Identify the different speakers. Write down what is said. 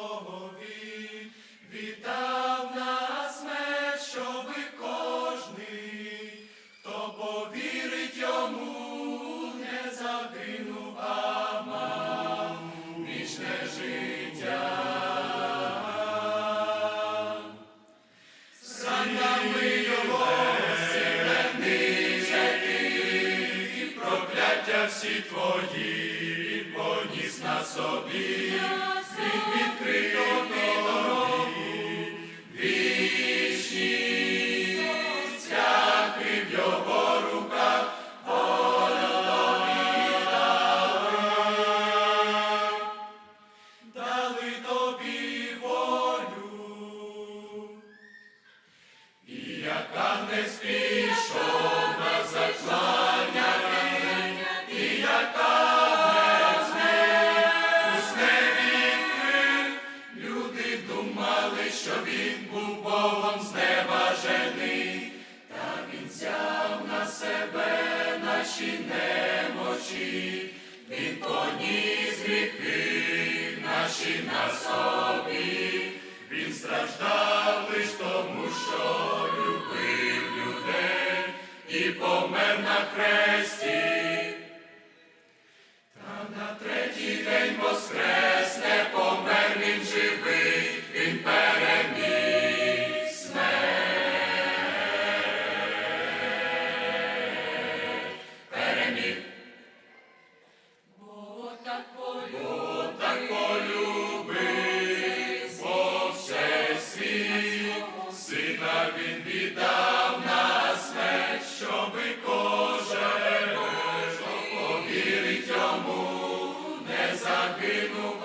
Speaker 1: Богові, вітав нас меч, кожний, хто повірить йому, не загинув а мав вічне життя. Його сіленичати, і прокляття всі твої, і поніс на собі. світ. що він був Богом зневажений, та він взяв на себе наші немочі, він поніс гріхи наші на собі, він страждав лиш тому, що любив людей і помер на хресті. Тому не загинув.